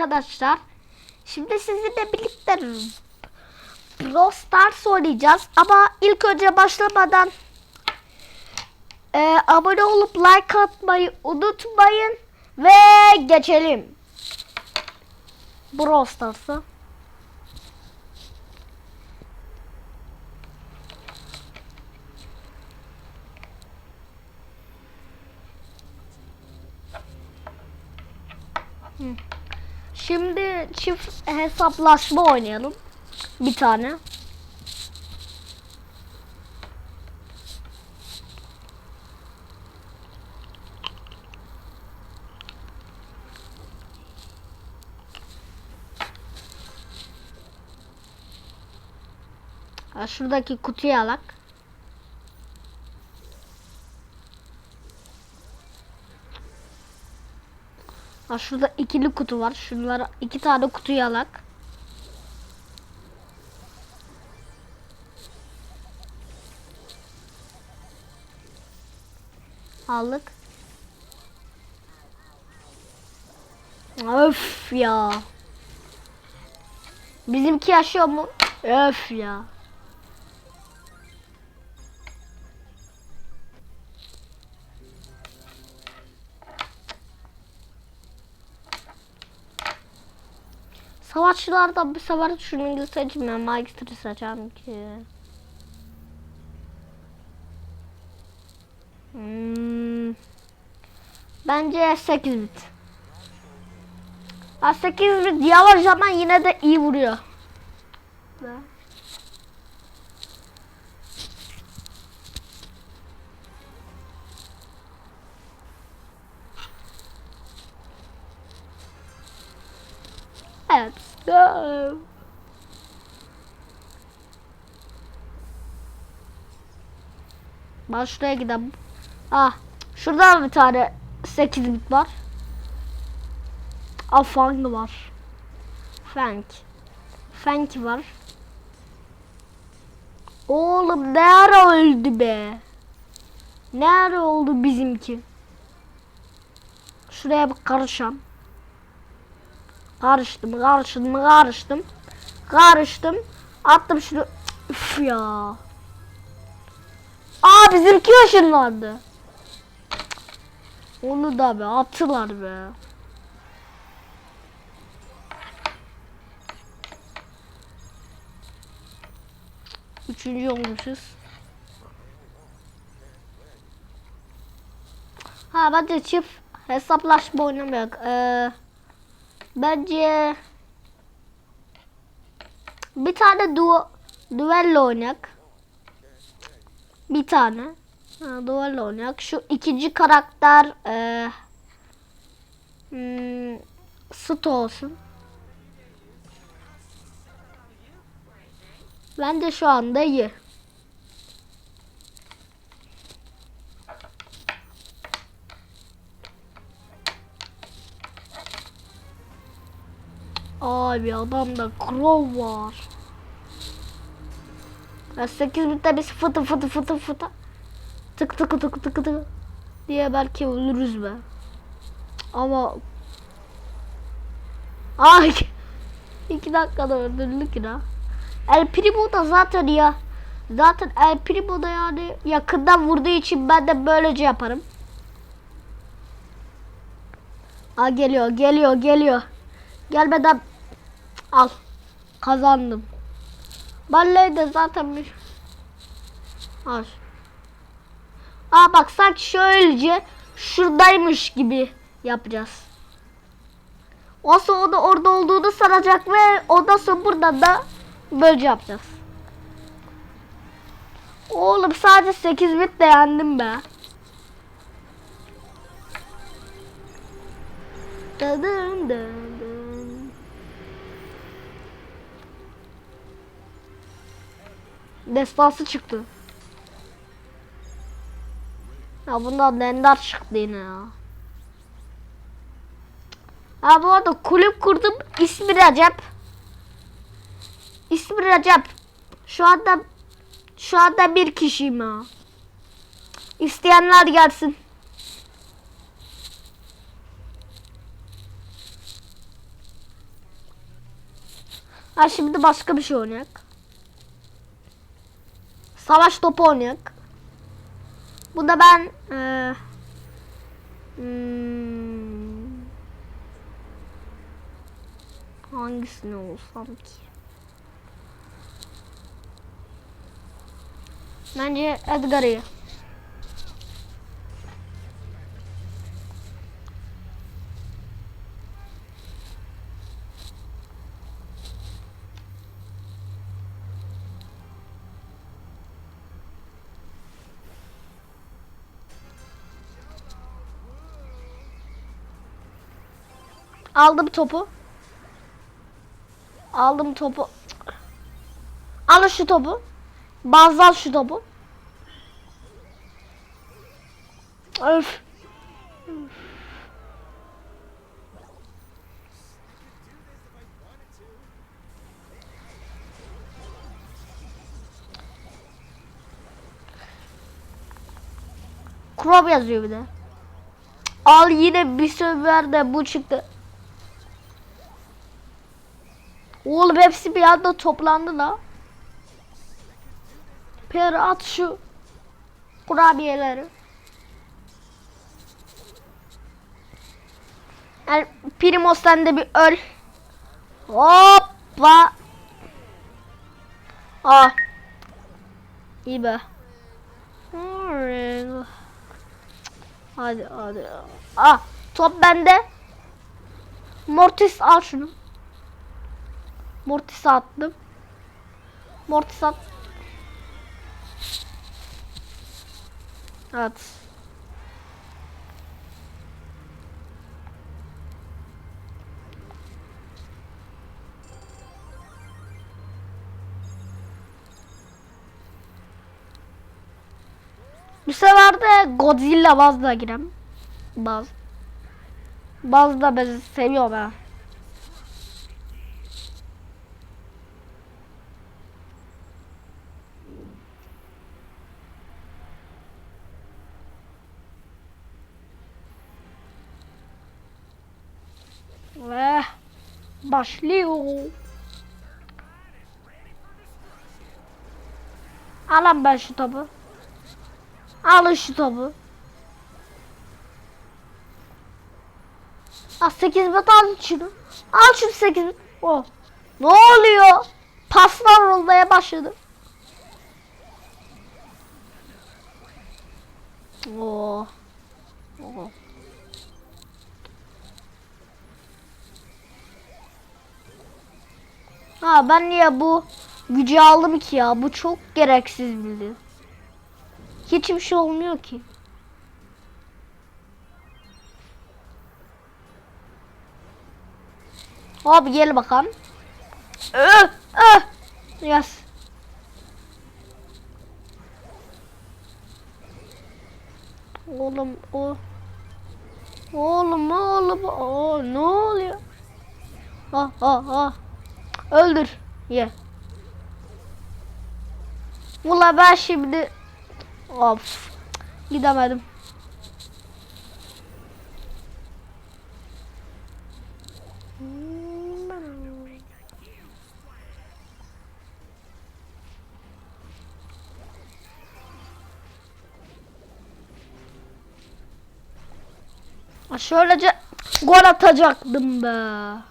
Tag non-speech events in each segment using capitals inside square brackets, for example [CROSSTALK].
arkadaşlar. Şimdi sizinle birlikte Brawl Stars oynayacağız. Ama ilk önce başlamadan e, abone olup like atmayı unutmayın. Ve geçelim. Brawl Stars'a. Şimdi çift hesaplaşma oynayalım. Bir tane. Şuradaki kutuyu alak. Ha şurada ikili kutu var. Şunlara iki tane kutuyu alak. Aldık. Öf ya. Bizimki yaşıyor mu? Öf ya. Savaşçılardan bir sefer şunu seçmem. Mike'ı seçeceğim ki. Hmm. Bence 8 bit. Ha 8 bit yavaş ama yine de iyi vuruyor. Ne? Go. Ben şuraya gidelim. Ah, şurada bir tane 8 bit var. Ah, Fang var. Fang. Fang var. Oğlum ne ara öldü be? Ne ara oldu bizimki? Şuraya bir karışam. Karıştım, karıştım, karıştım. Karıştım. Attım şunu. Üf ya. Aa bizimki ışınlandı. Onu da be attılar be. Üçüncü olmuşuz. Ha bence çift hesaplaşma oynamayak. Ee, bence bir tane duo duello oynayak. Bir tane. Ha, duello oynayak. Şu ikinci karakter ee, hmm, Sto olsun. Ben de şu anda iyi. Abi adamda Crow var. Ya 8 bitte biz fıtı fıtı fıtı fıtı tık tık tık tık tık diye belki ölürüz be. Ama Ay [LAUGHS] iki dakikada öldürdük ya. El Primo da zaten ya. Zaten El Primo da yani yakından vurduğu için ben de böylece yaparım. Aa geliyor geliyor geliyor. Gelmeden al. Kazandım. Vallahi de zaten bir Al. Aa bak sanki şöylece şuradaymış gibi yapacağız. O sonra orada olduğunu sanacak ve ondan sonra buradan da böylece yapacağız. Oğlum sadece 8 bit de yendim be. Dın dın dın dın. Destansı çıktı. Ya bundan Ender çıktı yine ya. Ha bu arada kulüp kurdum. İsmi Recep. İsmi Recep. Şu anda şu anda bir kişiyim ha. İsteyenler gelsin. Ha şimdi başka bir şey oynayak. Savaş topu oynayak. Bunda ben eee hmm, hangisini olsam ki? Bence Edgar'ı. Aldım topu. Aldım topu. Al şu topu. Bazal şu topu. Öf. Krop yazıyor bir de. Al yine bir sefer de bu çıktı. Oğlum hepsi bir anda toplandı la. Per at şu kurabiyeleri. Yani Primo sen de bir öl. Hoppa. Ah. İyi be. Hadi hadi. Ah top bende. Mortis al şunu. Mortis attım. Mortis at. At. Bu sefer de Godzilla Baz'da girem. Baz. Baz da ben seviyorum ha. Ve başlıyor. Alın ben şu topu. Alın şu topu. Al 8 bit al şunu. Al şunu 8 bit. Oh. Ne oluyor? Paslar olmaya başladı. Oh. Oh. Ha ben niye bu gücü aldım ki ya? Bu çok gereksiz bildi. Hiçbir şey olmuyor ki. Abi gel bakalım. Öh, öh. Yes. Oğlum o. Oğlum oğlum o ne oluyor? Ah ah ah. Öldür. Ye. Ula ben şimdi of gidemedim. Şöylece gol atacaktım be.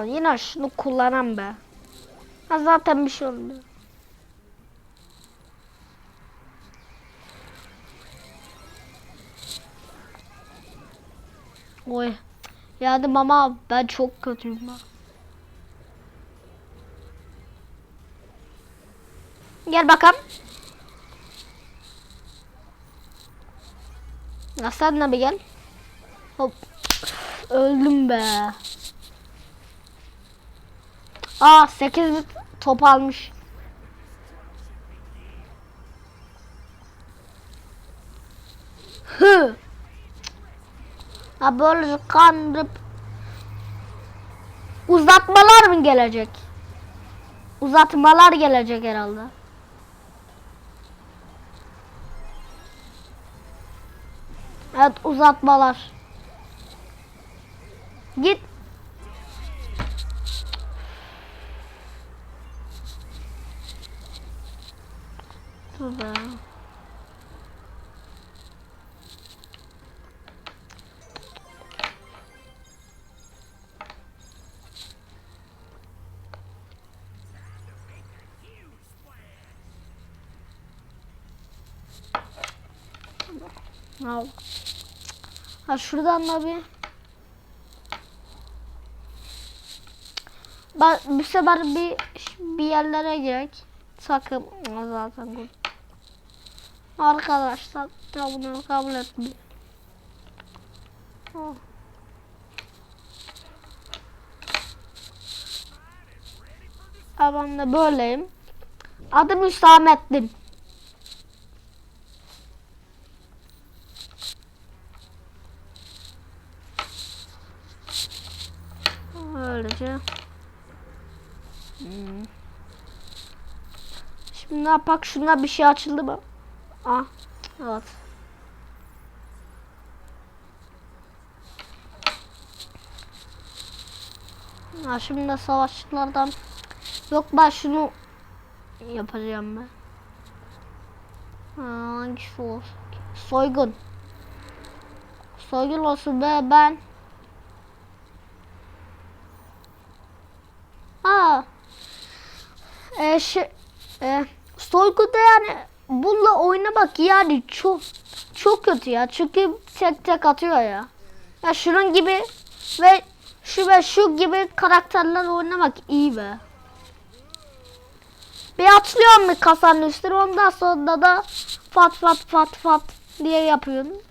Ya yine şunu kullanan be. Ha zaten bir şey olmuyor. Oy. Yani mama ben çok kötüyüm ben. Gel bakalım. De bir gel. Hop. Öldüm be. Aa 8 bit top almış. Hı. Ha böyle kandırıp uzatmalar mı gelecek? Uzatmalar gelecek herhalde. Evet uzatmalar. Git. Be. Al. Ha şuradan da bir Ben bu sefer bir bir yerlere girek. Sakın zaten. Arkadaşlar bunu kabul etmiyor. Oh. Ha, Ben de böyleyim. Adım Hüsamettin. Öylece. Hmm. Şimdi ne yapak? Şuna bir şey açıldı mı? Ah, evet. Ha, şimdi savaşçılardan yok ben şunu yapacağım ben. Ha, hangisi olsun? Soygun. Soygun olsun be ben. Ha. E, şey, e, soygunda yani bununla oynamak yani çok çok kötü ya. Çünkü tek tek atıyor ya. Ya şunun gibi ve şu ve şu gibi karakterler oynamak iyi be. Bir atlıyorum bir kasanın üstüne ondan sonra da fat fat fat fat diye yapıyorsun.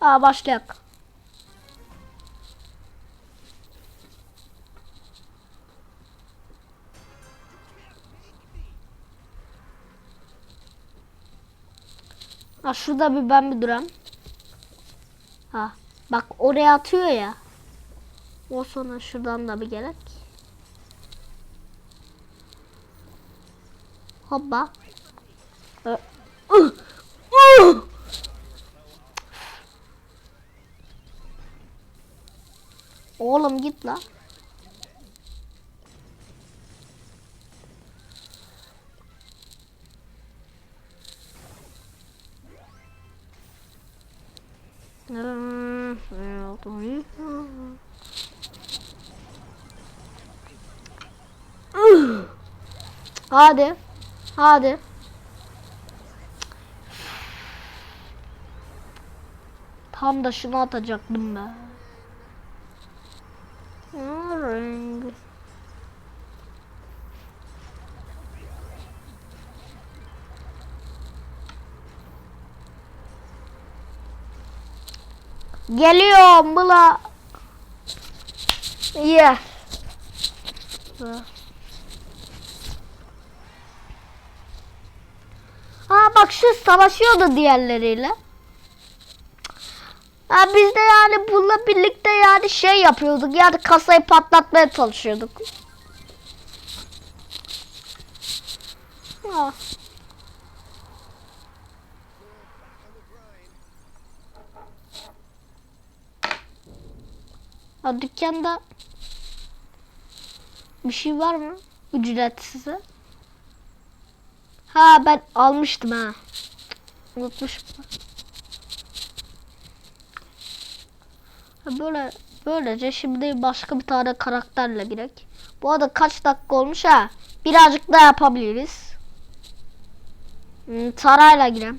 Aa başlayalım. Ha şurada bir ben bir duram. Ha bak oraya atıyor ya. O sonra şuradan da bir gerek. Hoppa. Oğlum git la. Hadi. Hadi. Tam da şunu atacaktım ben. Renk. Geliyorum bula. Yeah. Ha bak şu savaşıyordu diğerleriyle. Ha biz de yani bununla birlikte yani şey yapıyorduk. Yani kasayı patlatmaya çalışıyorduk. Ha. Ha dükkanda bir şey var mı? Ücretsiz. Ha ben almıştım ha. Unutmuşum. Ha, böyle böylece şimdi başka bir tane karakterle girek. Bu arada kaç dakika olmuş ha? Birazcık daha yapabiliriz. Hmm, Tarayla girem.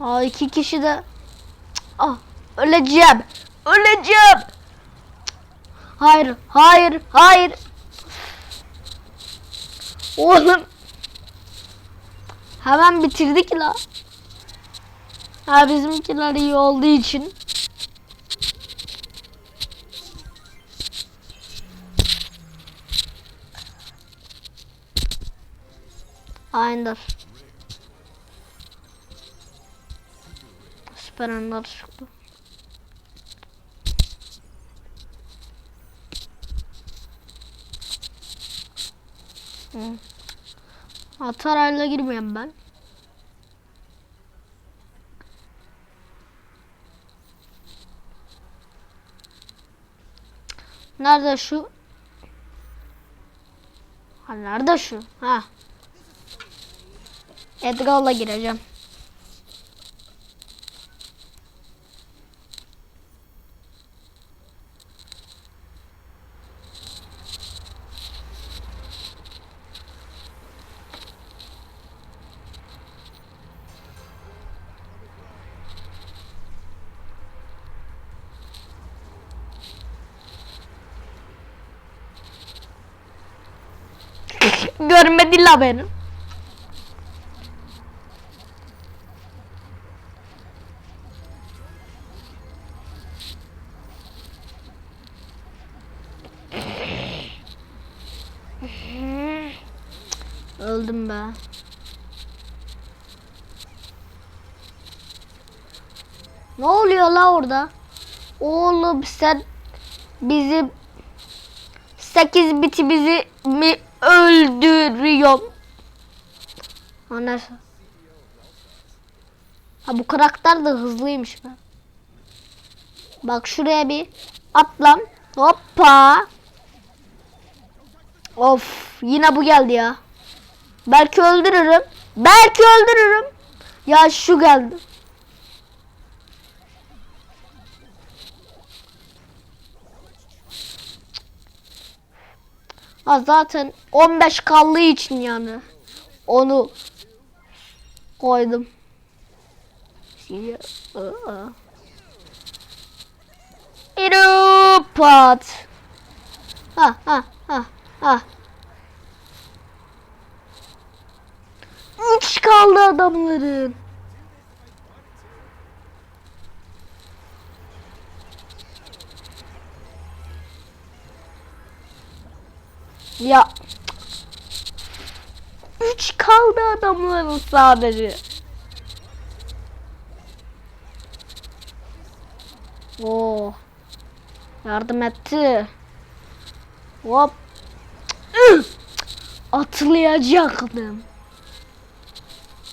Aa iki kişi de Ah, öleceğim. Öleceğim. Hayır, hayır, hayır. Oğlum. Hemen bitirdik la. Ha bizimkiler iyi olduğu için. Aynen. Çıktı. Hı. Atarayla girmeyeyim ben. Nerede şu? Ha nerede şu? Ha. Edgar'la gireceğim. Görmedi la beni. Öldüm be. Ne oluyor la orada? Oğlum sen bizim 8 biti bizi mi öldürüyor? Anlar. Ha bu karakter de hızlıymış be. Bak şuraya bir atlan. Hoppa. Of yine bu geldi ya. Belki öldürürüm. Belki öldürürüm. Ya şu geldi. Ha zaten 15 kaldığı için yani. Onu koydum. İrupat. Ha ha ha ha. Üç kaldı adamların. Ya. Üç kaldı adamların sadece. Oo. Yardım etti. Hop. Atlayacaktım.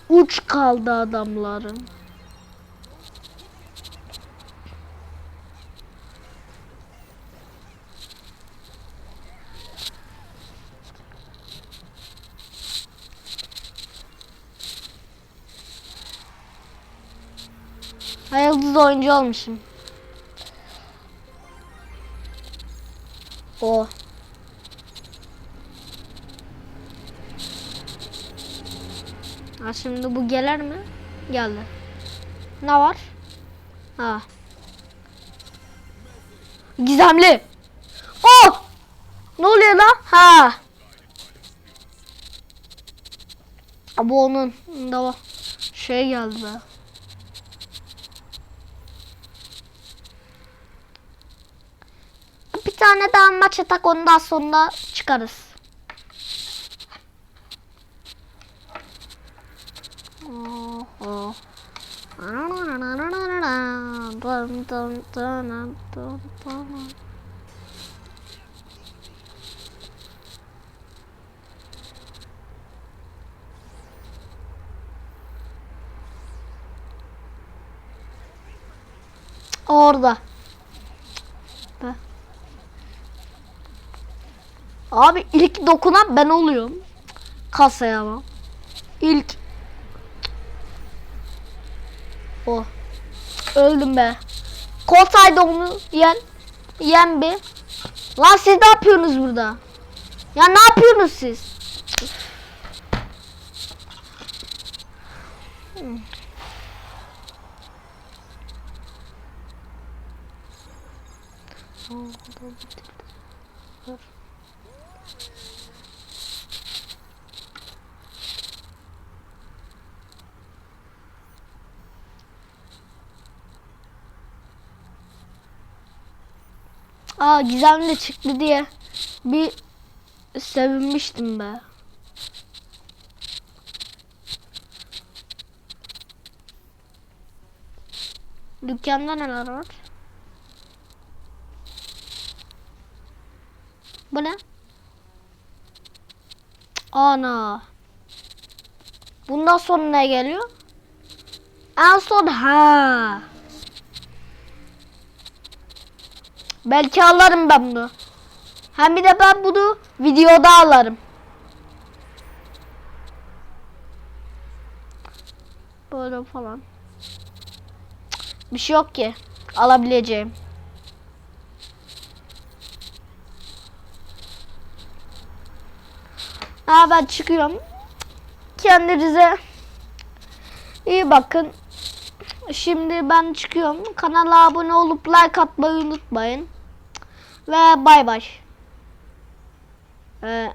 Uç kaldı adamların. Ha, Yıldız oyuncu olmuşum. O. Ha şimdi bu gelir mi? Geldi. Ne var? Ha. Gizemli. Oh! Ne oluyor lan? Ha. Bu onun da. Şey geldi be. Bir tane daha maç atak ondan sonra çıkarız. Orada. Abi ilk dokunan ben oluyorum. Kasaya ama. İlk. Oh. Öldüm be. Kolsaydı onu yen. Yen bir. Lan siz ne yapıyorsunuz burada? Ya ne yapıyorsunuz siz? Aa gizemli çıktı diye bir sevinmiştim be. Dükkanda neler var? Bu ne? Ana. Bundan sonra ne geliyor? En son ha. Belki alırım ben bunu. Hem bir de ben bunu videoda alırım. Böyle falan. Bir şey yok ki alabileceğim. Aa ben çıkıyorum. Kendinize iyi bakın. Şimdi ben çıkıyorum. Kanala abone olup like atmayı unutmayın. Ve bay bay. Ee,